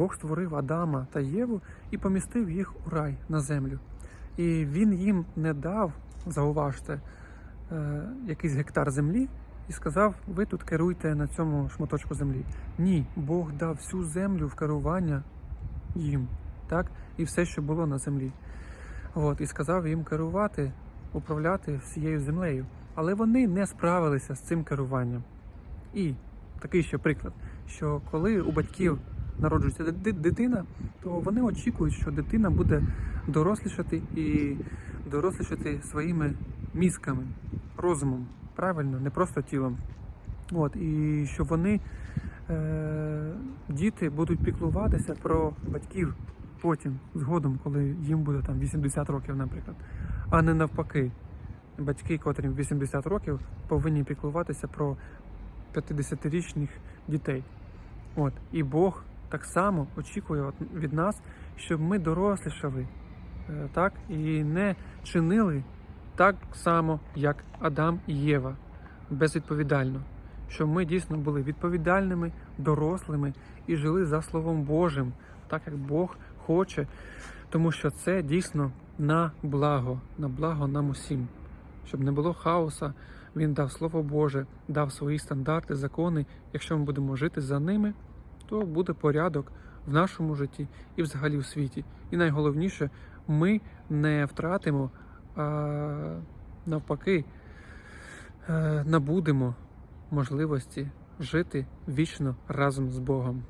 Бог створив Адама та Єву і помістив їх у рай на землю. І він їм не дав, зауважте, е, якийсь гектар землі і сказав: ви тут керуйте на цьому шматочку землі. Ні, Бог дав всю землю в керування їм, так? І все, що було на землі. От, і сказав їм керувати, управляти всією землею. Але вони не справилися з цим керуванням. І такий ще приклад, що коли у батьків народжується дитина, то вони очікують, що дитина буде дорослішати і дорослішати своїми мізками, розумом, правильно, не просто тілом. От, і що вони, е, діти, будуть піклуватися про батьків потім, згодом, коли їм буде там 80 років, наприклад, а не навпаки. Батьки, котрим 80 років, повинні піклуватися про 50-річних дітей. От. І Бог так само очікує від нас, щоб ми дорослішали е, так, і не чинили так само, як Адам і Єва, безвідповідально. Щоб ми дійсно були відповідальними, дорослими і жили за Словом Божим, так як Бог хоче, тому що це дійсно на благо, на благо нам усім щоб не було хаоса. Він дав Слово Боже, дав свої стандарти, закони. Якщо ми будемо жити за ними, то буде порядок в нашому житті і взагалі в світі. І найголовніше, ми не втратимо, а навпаки, е, набудемо можливості жити вічно разом з Богом.